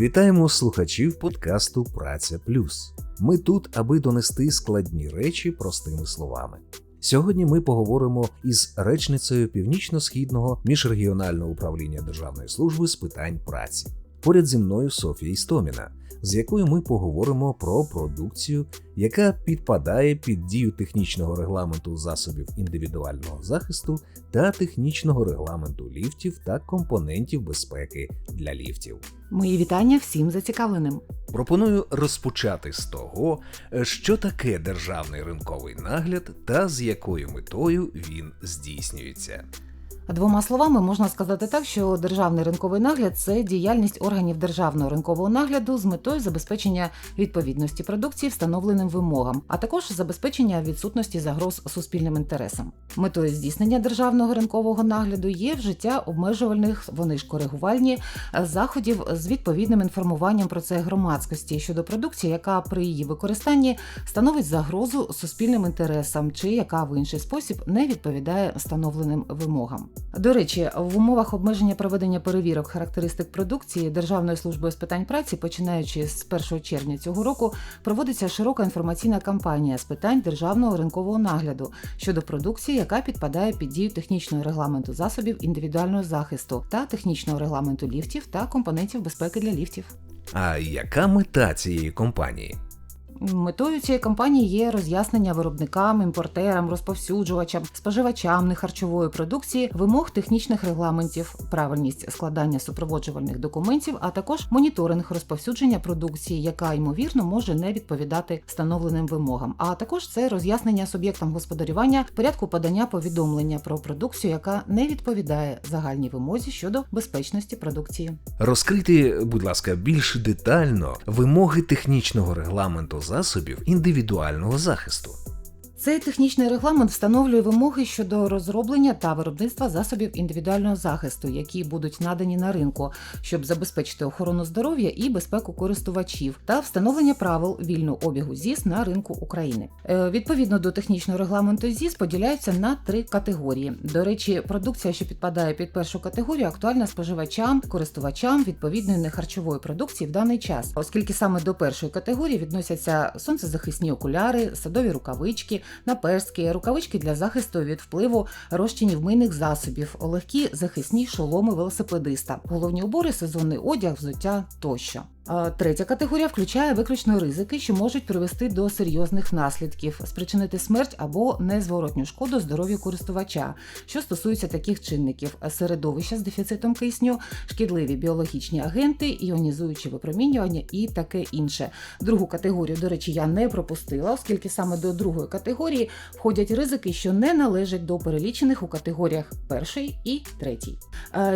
Вітаємо слухачів подкасту Праця Плюс. Ми тут, аби донести складні речі простими словами. Сьогодні ми поговоримо із речницею Північно-східного міжрегіонального управління Державної служби з питань праці. Поряд зі мною Софія Істоміна, з якою ми поговоримо про продукцію, яка підпадає під дію технічного регламенту засобів індивідуального захисту та технічного регламенту ліфтів та компонентів безпеки для ліфтів. Мої вітання всім зацікавленим. Пропоную розпочати з того, що таке державний ринковий нагляд та з якою метою він здійснюється. Двома словами можна сказати так, що державний ринковий нагляд це діяльність органів державного ринкового нагляду з метою забезпечення відповідності продукції встановленим вимогам, а також забезпечення відсутності загроз суспільним інтересам. Метою здійснення державного ринкового нагляду є вжиття обмежувальних, вони ж коригувальні заходів з відповідним інформуванням про це громадськості щодо продукції, яка при її використанні становить загрозу суспільним інтересам, чи яка в інший спосіб не відповідає встановленим вимогам. До речі, в умовах обмеження проведення перевірок характеристик продукції Державною службою з питань праці, починаючи з 1 червня цього року, проводиться широка інформаційна кампанія з питань державного ринкового нагляду щодо продукції, яка підпадає під дію технічного регламенту засобів індивідуального захисту та технічного регламенту ліфтів та компонентів безпеки для ліфтів. А яка мета цієї компанії? Метою цієї кампанії є роз'яснення виробникам, імпортерам, розповсюджувачам, споживачам нехарчової продукції, вимог технічних регламентів, правильність складання супроводжувальних документів, а також моніторинг розповсюдження продукції, яка ймовірно може не відповідати встановленим вимогам. А також це роз'яснення суб'єктам господарювання порядку подання повідомлення про продукцію, яка не відповідає загальній вимозі щодо безпечності продукції. Розкрити, будь ласка, більш детально вимоги технічного регламенту засобів індивідуального захисту. Цей технічний регламент встановлює вимоги щодо розроблення та виробництва засобів індивідуального захисту, які будуть надані на ринку, щоб забезпечити охорону здоров'я і безпеку користувачів, та встановлення правил вільного обігу ЗІС на ринку України. Е, Відповідно до технічного регламенту ЗІС поділяються на три категорії. До речі, продукція, що підпадає під першу категорію, актуальна споживачам, користувачам відповідної нехарчової продукції в даний час, оскільки саме до першої категорії відносяться сонцезахисні окуляри, садові рукавички наперстки, рукавички для захисту від впливу розчинів мийних засобів, легкі захисні шоломи велосипедиста, головні убори, сезонний одяг, взуття тощо. А Третя категорія включає виключно ризики, що можуть привести до серйозних наслідків, спричинити смерть або незворотню шкоду здоров'ю користувача, що стосується таких чинників: середовища з дефіцитом кисню, шкідливі біологічні агенти, іонізуючі випромінювання і таке інше. Другу категорію, до речі, я не пропустила, оскільки саме до другої категорії входять ризики, що не належать до перелічених у категоріях перший і третій.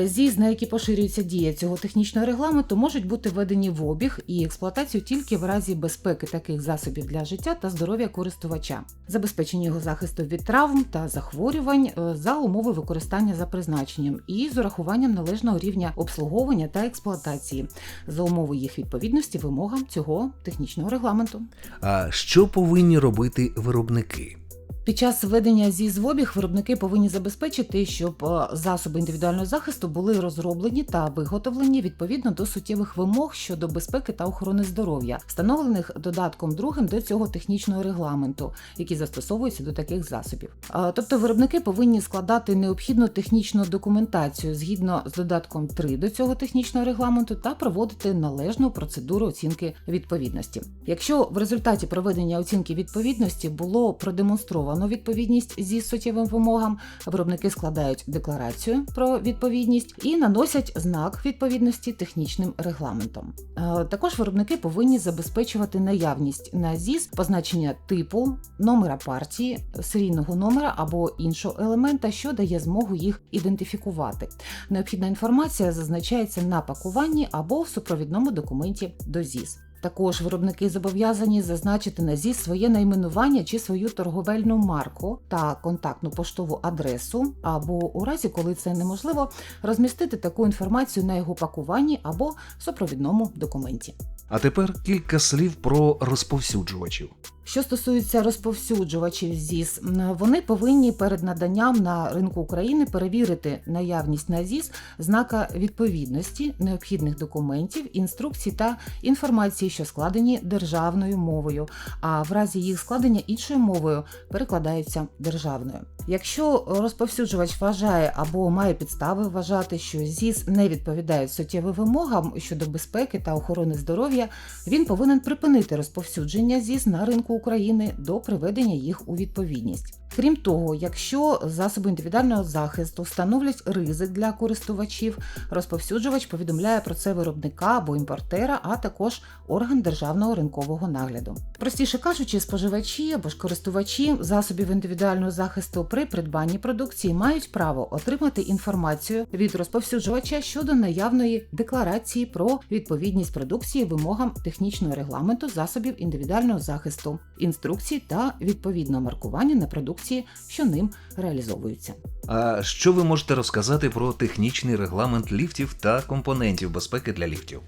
ЗІЗ, на які поширюється дія цього технічного регламенту, можуть бути введені в обіг і експлуатацію тільки в разі безпеки таких засобів для життя та здоров'я користувача, забезпечення його захисту від травм та захворювань е, за умови використання за призначенням і з урахуванням належного рівня обслуговування та експлуатації за умови їх відповідності вимогам цього технічного регламенту. А що повинні робити виробники? Під час введення ЗІЗ в обіг виробники повинні забезпечити, щоб е, засоби індивідуального захисту були розроблені та виготовлені відповідно до суттєвих вимог щодо безпеки та охорони здоров'я, встановлених додатком другим до цього технічного регламенту, які застосовуються до таких засобів. Е, Тобто виробники повинні складати необхідну технічну документацію згідно з додатком 3 до цього технічного регламенту та проводити належну процедуру оцінки відповідності. Якщо в результаті проведення оцінки відповідності було продемонстровано відповідність зі суттєвим вимогам, виробники складають декларацію про відповідність і наносять знак відповідності технічним регламентом. Е, Також виробники повинні забезпечувати наявність на ЗІС позначення типу, номера партії, серійного номера або іншого елемента, що дає змогу їх ідентифікувати. Необхідна інформація зазначається на пакуванні або в супровідному документі до ЗІС. Також виробники зобов'язані зазначити на ЗІС своє найменування чи свою торговельну марку та контактну поштову адресу, або у разі, коли це неможливо, розмістити таку інформацію на його пакуванні або супровідному документі. А тепер кілька слів про розповсюджувачів. Що стосується розповсюджувачів ЗІС, вони повинні перед наданням на ринку України перевірити наявність на ЗІС знака відповідності необхідних документів, інструкцій та інформації, що складені державною мовою, а в разі їх складення іншою мовою перекладаються державною. Якщо розповсюджувач вважає або має підстави вважати, що ЗІС не відповідають суттєвим вимогам щодо безпеки та охорони здоров'я, він повинен припинити розповсюдження ЗІС на ринку України до приведення їх у відповідність. Крім того, якщо засоби індивідуального захисту становлять ризик для користувачів, розповсюджувач повідомляє про це виробника або імпортера, а також орган державного ринкового нагляду. Простіше кажучи, споживачі або ж користувачі засобів індивідуального захисту при придбанні продукції мають право отримати інформацію від розповсюджувача щодо наявної декларації про відповідність продукції вимогам технічного регламенту засобів індивідуального захисту, інструкцій та відповідного маркування на продукції, що ним реалізовуються. А що ви можете розказати про технічний регламент ліфтів та компонентів безпеки для ліфтів?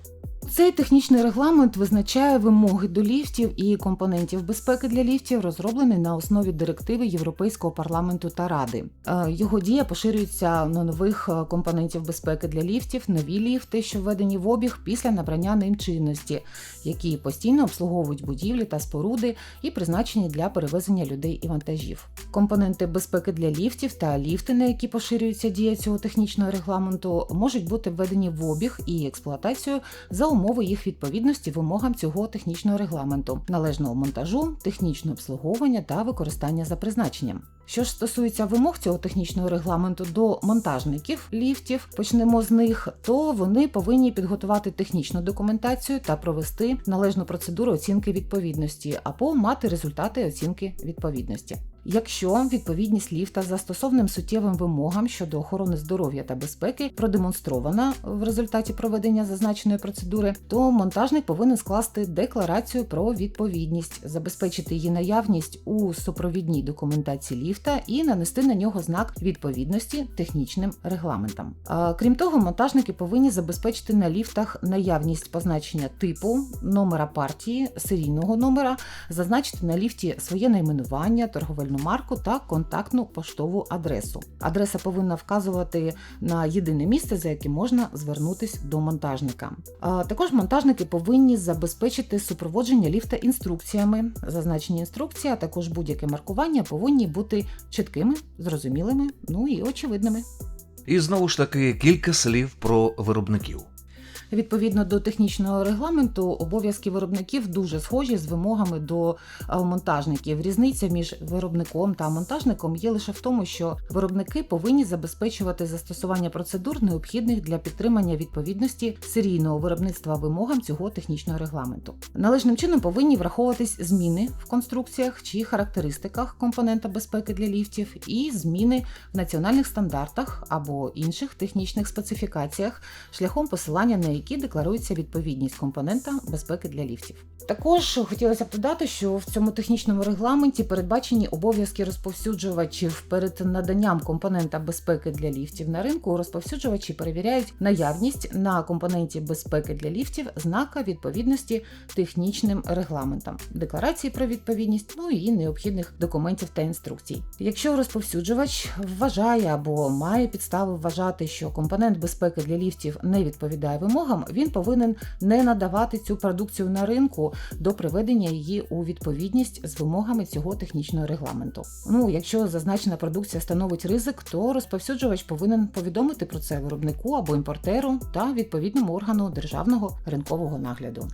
Цей технічний регламент визначає вимоги до ліфтів і компонентів безпеки для ліфтів, розроблений на основі директиви Європейського парламенту та ради. Е, Його дія поширюється на нових е, компонентів безпеки для ліфтів, нові ліфти, що введені в обіг після набрання ним чинності, які постійно обслуговують будівлі та споруди і призначені для перевезення людей і вантажів. Компоненти безпеки для ліфтів та ліфти, на які поширюється дія цього технічного регламенту, можуть бути введені в обіг і експлуатацію за умови їх відповідності вимогам цього технічного регламенту, належного монтажу, технічного обслуговування та використання за призначенням. Що ж стосується вимог цього технічного регламенту до монтажників ліфтів, почнемо з них, то вони повинні підготувати технічну документацію та провести належну процедуру оцінки відповідності або мати результати оцінки відповідності. Якщо відповідність ліфта за стосовним суттєвим вимогам щодо охорони здоров'я та безпеки продемонстрована в результаті проведення зазначеної процедури, то монтажник повинен скласти декларацію про відповідність, забезпечити її наявність у супровідній документації ліфта і нанести на нього знак відповідності технічним регламентам. Крім того, монтажники повинні забезпечити на ліфтах наявність позначення типу, номера партії, серійного номера, зазначити на ліфті своє найменування, торговельну марку та контактну поштову адресу. Адреса повинна вказувати на єдине місце, за яким можна звернутись до монтажника. Також монтажники повинні забезпечити супроводження ліфта інструкціями. Зазначені інструкції, а також будь-яке маркування повинні бути чіткими, зрозумілими, ну і очевидними. І знову ж таки кілька слів про виробників. Відповідно до технічного регламенту, обов'язки виробників дуже схожі з вимогами до е, монтажників. Різниця між виробником та монтажником є лише в тому, що виробники повинні забезпечувати застосування процедур, необхідних для підтримання відповідності серійного виробництва вимогам цього технічного регламенту. Належним чином повинні враховуватись зміни в конструкціях чи характеристиках компонента безпеки для ліфтів і зміни в національних стандартах або інших технічних специфікаціях шляхом посилання на які декларується відповідність компонента безпеки для ліфтів. Також хотілося б додати, що в цьому технічному регламенті передбачені обов'язки розповсюджувачів перед наданням компонента безпеки для ліфтів на ринку. Розповсюджувачі перевіряють наявність на компоненті безпеки для ліфтів знака відповідності технічним регламентам, декларації про відповідність, ну і необхідних документів та інструкцій. Якщо розповсюджувач вважає або має підстави вважати, що компонент безпеки для ліфтів не відповідає вимогам, він повинен не надавати цю продукцію на ринку до приведення її у відповідність з вимогами цього технічного регламенту. Ну, якщо зазначена продукція становить ризик, то розповсюджувач повинен повідомити про це виробнику або імпортеру та відповідному органу державного ринкового нагляду.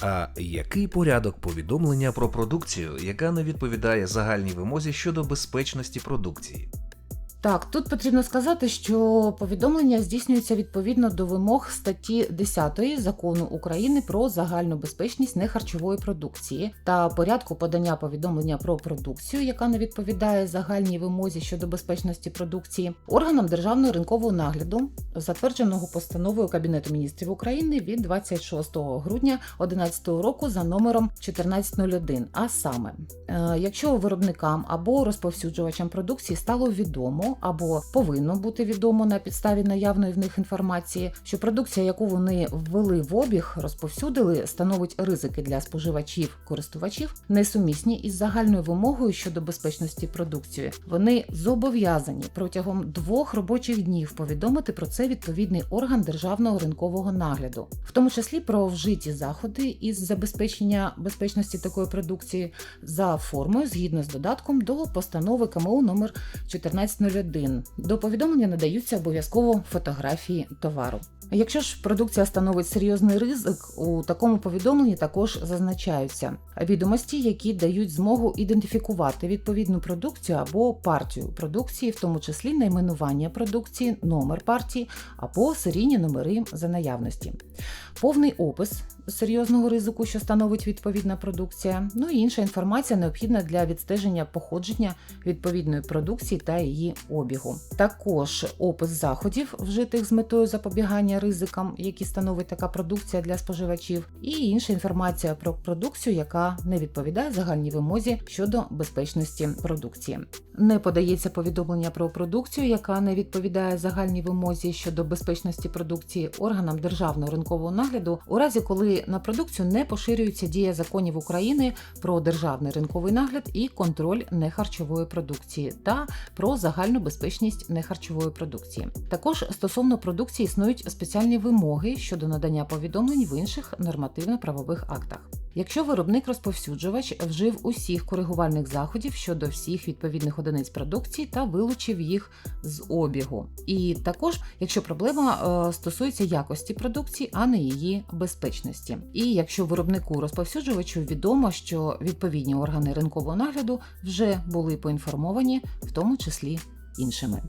А який порядок повідомлення про продукцію, яка не відповідає загальній вимозі щодо безпечності продукції? Так, тут потрібно сказати, що повідомлення здійснюється відповідно до вимог статті 10 закону України про загальну безпечність нехарчової продукції та порядку подання повідомлення про продукцію, яка не відповідає загальній вимозі щодо безпечності продукції, органам державного ринкового нагляду, затвердженого постановою Кабінету міністрів України від 26 грудня 2011 року за номером 1401. А саме, е, якщо виробникам або розповсюджувачам продукції стало відомо або повинно бути відомо на підставі наявної в них інформації, що продукція, яку вони ввели в обіг, розповсюдили, становить ризики для споживачів користувачів, несумісні із загальною вимогою щодо безпечності продукції. Вони зобов'язані протягом двох робочих днів повідомити про це відповідний орган державного ринкового нагляду, в тому числі про вжиті заходи із забезпечення безпечності такої продукції за формою згідно з додатком до постанови КМУ номер 1401. До повідомлення надаються обов'язково фотографії товару. Якщо ж продукція становить серйозний ризик, у такому повідомленні також зазначаються відомості, які дають змогу ідентифікувати відповідну продукцію або партію продукції, в тому числі найменування продукції, номер партії або серійні номери за наявності, повний опис серйозного ризику, що становить відповідна продукція, ну і інша інформація необхідна для відстеження походження відповідної продукції та її обігу. Також опис заходів, вжитих з метою запобігання ризикам, які становить така продукція для споживачів, і інша інформація про продукцію, яка не відповідає загальній вимозі щодо безпечності продукції. Не подається повідомлення про продукцію, яка не відповідає загальній вимозі щодо безпечності продукції органам державного ринкового нагляду, у разі коли на продукцію не поширюється дія законів України про державний ринковий нагляд і контроль нехарчової продукції та про загальну безпечність нехарчової продукції. Також стосовно продукції існують спеціальні вимоги щодо надання повідомлень в інших нормативно-правових актах. Якщо виробник-розповсюджувач вжив усіх коригувальних заходів щодо всіх відповідних одиниць продукції та вилучив їх з обігу, і також якщо проблема е, стосується якості продукції, а не її безпечності, і якщо виробнику розповсюджувачу відомо, що відповідні органи ринкового нагляду вже були поінформовані, в тому числі іншими.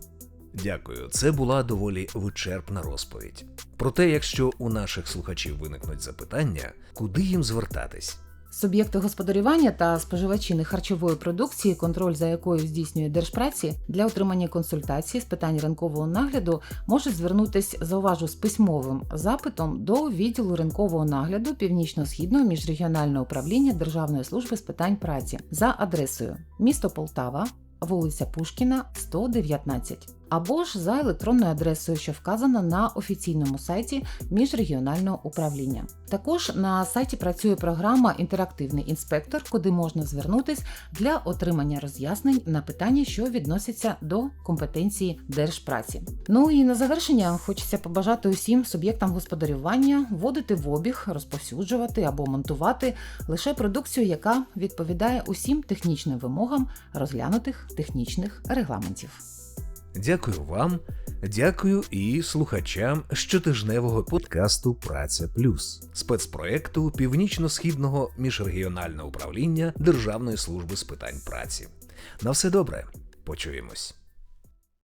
Дякую, це була доволі вичерпна розповідь. Проте, якщо у наших слухачів виникнуть запитання, куди їм звертатись? Суб'єкти господарювання та споживачі нехарчової продукції, контроль за якою здійснює Держпраці, для отримання консультації з питань ринкового нагляду можуть звернутись зауважу з письмовим запитом до відділу ринкового нагляду Північно-східного міжрегіонального управління Державної служби з питань праці за адресою місто Полтава, вулиця Пушкіна, 119 або ж за електронною адресою, що вказана на офіційному сайті міжрегіонального управління. Також на сайті працює програма Інтерактивний інспектор, куди можна звернутись для отримання роз'яснень на питання, що відносяться до компетенції держпраці. Ну і на завершення хочеться побажати усім суб'єктам господарювання вводити в обіг, розповсюджувати або монтувати лише продукцію, яка відповідає усім технічним вимогам розглянутих технічних регламентів. Дякую вам, дякую і слухачам щотижневого подкасту Праця Плюс спецпроекту Північно-східного міжрегіонального управління Державної служби з питань праці. На все добре, почуємось.